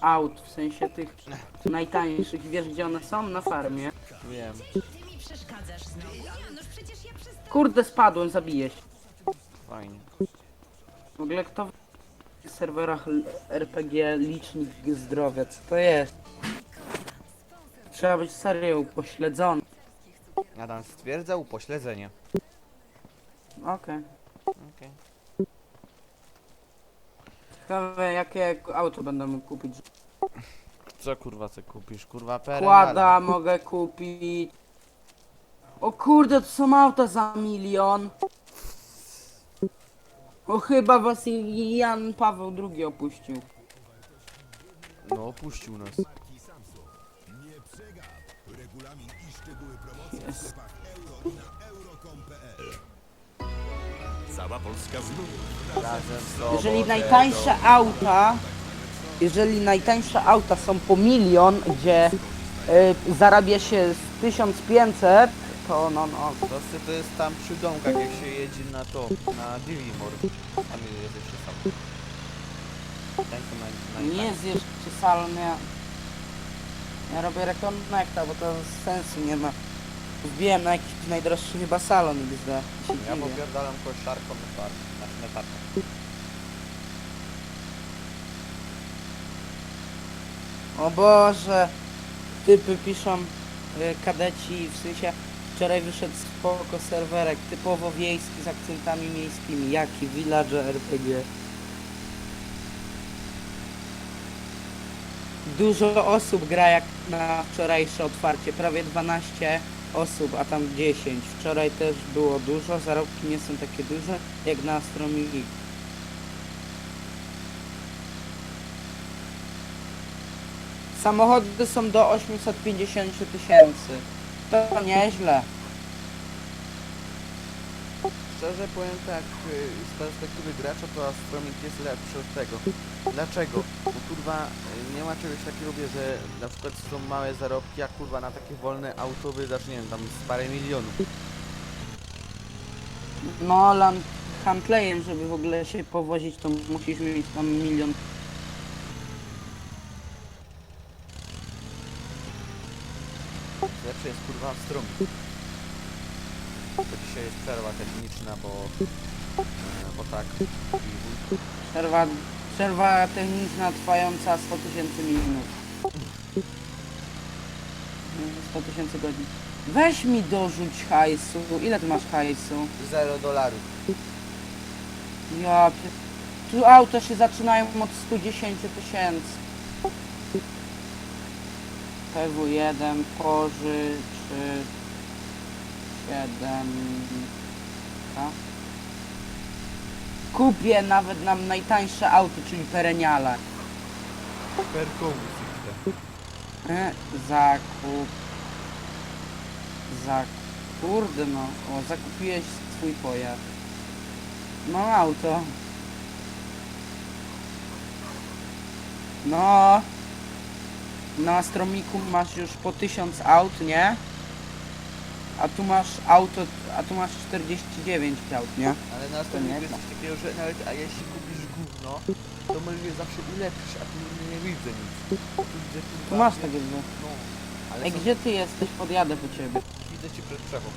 aut, w sensie tych najtańszych, wiesz gdzie one są? Na farmie. Wiem. Ty mi przeszkadzasz znowu. Janusz, przecież ja przez... Kurde, spadłem, zabiję się. Fajnie. W ogóle kto w serwerach l- RPG licznik zdrowia, co to jest? Trzeba być serio upośledzony. Adam stwierdza upośledzenie. Okej. Okej. Ciekawe jakie auto będę mógł kupić. Co kurwa co kupisz? Kurwa perę? Kłada mogę kupić. O kurde, to są auta za milion. O chyba was Jan Paweł II opuścił. No opuścił nas. Jest. Cała Polska znów Razem z tobą Jeżeli najtańsze auta, jeżeli najtańsze auta są po milion, gdzie y, zarabia się z 1500, to no no. To, to jest tam przy domkach, jak się jedzie na to, na Divimor. Tam jest jeszcze sam. Ten co na, na Nie jest jeszcze salon, ja, ja robię rekonekta, bo to sensu nie ma. Wbiłem na jakiś najdroższy chyba salon XD. Ja popierdalam koszarką na tar. Znaczy na tarkę. O Boże, typy piszą y, kadeci, w sensie wczoraj wyszedł spoko serwerek, typowo wiejski z akcentami miejskimi, jaki villager RPG. Dużo osób gra jak na wczorajsze otwarcie, prawie 12 osób, a tam 10. Wczoraj też było dużo, zarobki nie są takie duże jak na Astromii. Samochody są do 850 tysięcy. To nieźle. Szczerze powiem tak, y, z perspektywy gracza to Astromik jest lepszy od tego. Dlaczego? Bo kurwa y, nie ma czegoś takiego, wie, że na przykład są małe zarobki, a kurwa na takie wolne auto wydasz, nie wiem, tam z parę milionów. No, land Huntleyem, żeby w ogóle się powozić, to musisz mieć tam milion. Lepszy jest kurwa Astromik. To dzisiaj jest przerwa techniczna, bo... e, Bo tak. Przerwa, przerwa techniczna trwająca 100 tysięcy minut. 100 tysięcy godzin. Weź mi dorzuć hajsu. Ile ty masz hajsu? Zero dolarów. Ja. Tu auta się zaczynają od 110 tysięcy. PW1 pożyczy 7 a? Kupię nawet nam najtańsze auto, czyli Pereniala. Perkomus E, zakup. Zak... Kurde no. O, zakupiłeś swój pojazd. Mam auto. No. Na Astromiku masz już po 1000 aut, nie? A tu masz auto, a tu masz 49 aut, nie? Ale na To nie jest coś takiego, że nawet, a jeśli kupisz gówno, to możesz je zawsze ulepszyć, a tu nie, nie widzę nic. Tu widzę. Tu masz takie dwa. No. Ale Ej, co- gdzie ty jesteś? Podjadę po ciebie. Widzę ci przed drzewą.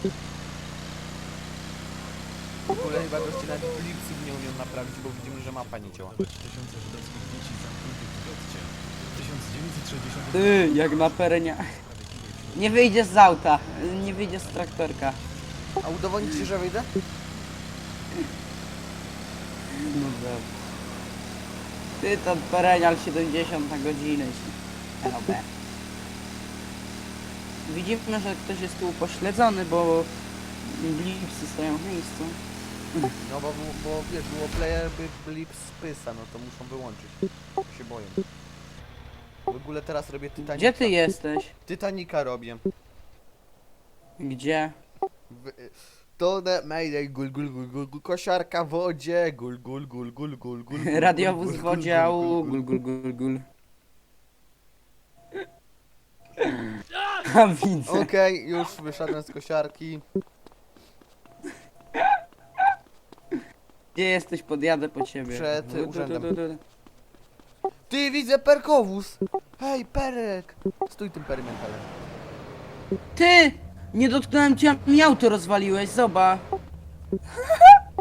W ogóle chyba goście nawet Blipsów nie umieją naprawić, bo widzimy, że mapa nie działa. tysiące żydowskich dzieci zamkniętych w getcie. W 1960 Ty, jak na perenia. Nie wyjdziesz z auta, nie wyjdziesz z traktorka. A udowodnić ci, że wyjdę? No dobra. Ty to perenial 70 na godzinę się. LB. Widzimy, że ktoś jest tu upośledzony, bo blipsy stoją w miejscu. No bo, bo wiesz, było player by Blips pysa, no to muszą wyłączyć. Się boję. W ogóle teraz robię Titanica. Gdzie ty jesteś? Titanica robię. Gdzie? W, Tonę, mayday, gul, gul, gul, gul, gul, kosiarka w wodzie, gul, gul, gul, gul, gul, gul, gul, Radiowóz gul, w gul, wodzie, gul, gul, gul, gul. A widzę. Okej, już wyszedłem z kosiarki. Gdzie jesteś? Podjadę po ciebie. Przed urzędem. Ty, widzę perkowóz! Hej, perek! Stój tym perymentalem. Ty! Nie dotknąłem cię, a mi auto rozwaliłeś, zobacz.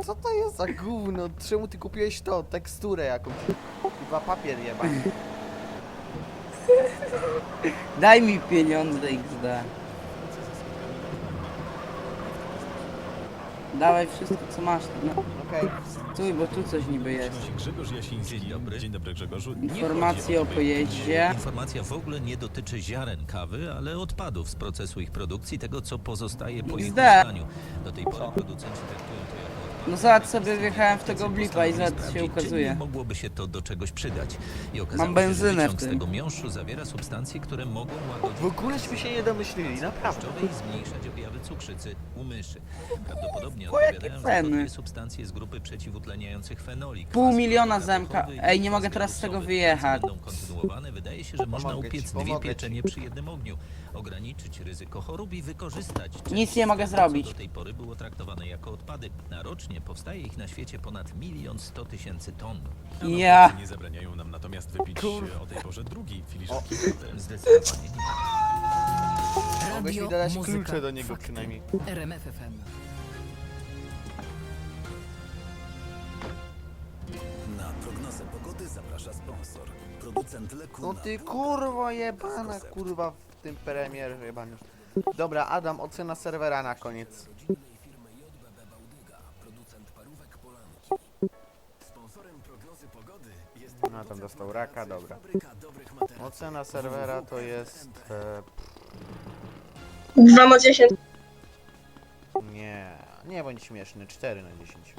Co to jest za gówno? Czemu ty kupiłeś to? Teksturę jakąś. Chyba papier jebany. Daj mi pieniądze XD. Dawaj wszystko co masz. No, Okej. stój, bo tu coś niby jest. Grzegorz Jasiński. Dzień dobry. Dzień dobry Grzegorzu. Nie Informacje chodzi o pojeździe. Informacja w ogóle nie dotyczy ziaren kawy, ale odpadów z procesu ich produkcji, tego co pozostaje po ich XD. użytkaniu. Do tej pory producenci traktują to jako. No zobacz sobie, wjechałem w tego blipa i zobacz się ukazuje. mogłoby się to do czegoś przydać. I okazało Mam się, że benzynę w z tym. tego miąższu zawiera substancje, które mogą łagodzić W ogóleśmy się nie domyślili, naprawdę. tłuszczowe i zmniejszać objawy cukrzycy u myszy. Prawdopodobnie jakie odpowiadają za to ceny? dwie substancje z grupy przeciwutleniających fenoli. Pół miliona zemka. Ej, nie mogę teraz z tego wyjechać. Będą kontynuowane. Wydaje się, że można Pomogę ci, upiec dwie pomogę ci. pieczenie przy jednym ogniu, ograniczyć ryzyko chorób i wykorzystać Nic nie mogę co zrobić. do tej pory było traktowane jako odpady. Na rocznie powstaje ich na świecie ponad milion sto tysięcy ton. Ja. Nie zabraniają nam natomiast wypić Kur- o tej porze drugiej filiżanki. Zdecydowanie nie. Mogłeś mi Radio, dać muzyka, klucze do niego fakty. przynajmniej. RMF FM. Na prognozę pogody zaprasza sponsor. Producent leku No na ty kurwa jebana, kurwa w tym premier jebany. Dobra, Adam, ocena serwera na koniec. Sponsorem prognozy pogody jest No tam dostał raka, dobra. Ocena serwera to jest... E, 2 na 10. nie, nie bądź śmieszny, 4 na 10.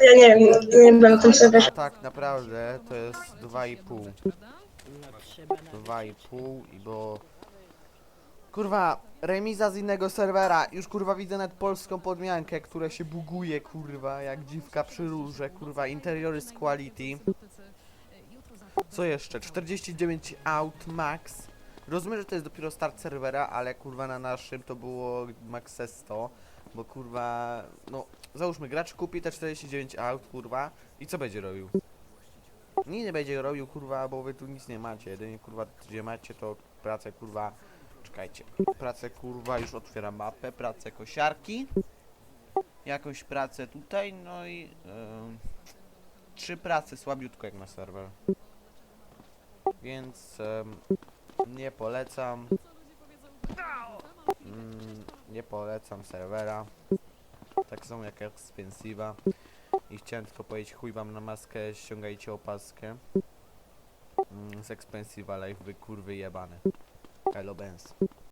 Ja nie wiem, nie byłem na tym serwerze. A tak naprawdę to jest 2,5. 2,5 i bo... Kurwa, remiza z innego serwera. Już kurwa widzę nawet polską podmiankę, która się buguje, kurwa, jak dziwka przy róże, kurwa, interiory z quality. Co jeszcze? 49 out max. Rozumiem, że to jest dopiero start serwera, ale kurwa na naszym to było max 100, bo kurwa, no załóżmy gracz kupi te 49 aut, kurwa, i co będzie robił? Nic nie będzie robił, kurwa, bo wy tu nic nie macie. Jedynie, kurwa, gdzie macie to pracę, kurwa, czekajcie. Pracę, kurwa, już otwieram mapę, pracę kosiarki. Jakąś pracę tutaj, no i... em, trzy prace, słabiutko jak na serwer. Więc em, nie polecam. Mm, nie polecam serwera. Tak samo jak Expensiva. I chciałem tylko powiedzieć chuj wam na maskę, ściągajcie opaskę. Mm, z Expensiva Life wy kurwy jebane. Hello Benz.